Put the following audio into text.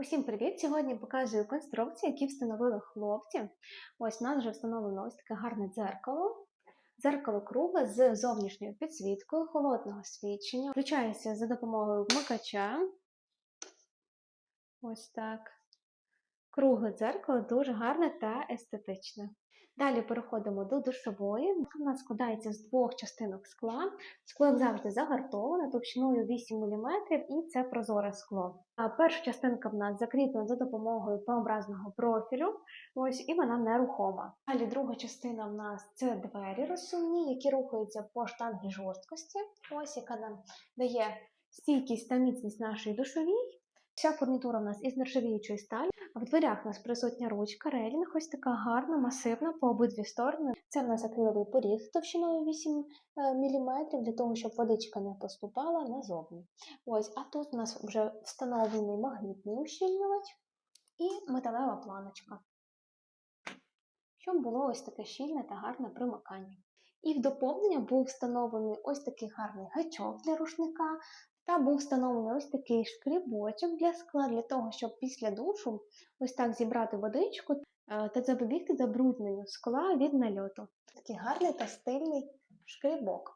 Усім привіт! Сьогодні показую конструкції, які встановили хлопці. Ось у нас вже встановлено ось таке гарне дзеркало. Дзеркало кругле з зовнішньою підсвіткою холодного свідчення. Включається за допомогою вмикача. Ось так. Кругле дзеркало дуже гарне та естетичне. Далі переходимо до душової. Вона складається з двох частинок скла. Скло, завжди, загартоване товщиною 8 мм, і це прозоре скло. А перша частинка в нас закріплена за допомогою П-образного профілю, ось і вона нерухома. Далі друга частина в нас це двері розсувні, які рухаються по штангі жорсткості, ось яка нам дає стійкість та міцність нашої душовій. Вся фурнітура в нас із нержавіючої сталі. В дверях у нас присутня ручка, релінг, ось така гарна, масивна по обидві сторони. Це в нас акриловий поріг товщиною 8 мм, для того, щоб водичка не поступала назовні. Ось, а тут у нас вже встановлений магнітний ущільнювач і металева планочка, щоб було ось таке щільне та гарне примикання. І в доповнення був встановлений ось такий гарний гачок для рушника, та був встановлений ось такий шкрібочок для скла, для того, щоб після душу ось так зібрати водичку е, та запобігти забрудненню скла від нальоту. Такий гарний та стильний шкрібок.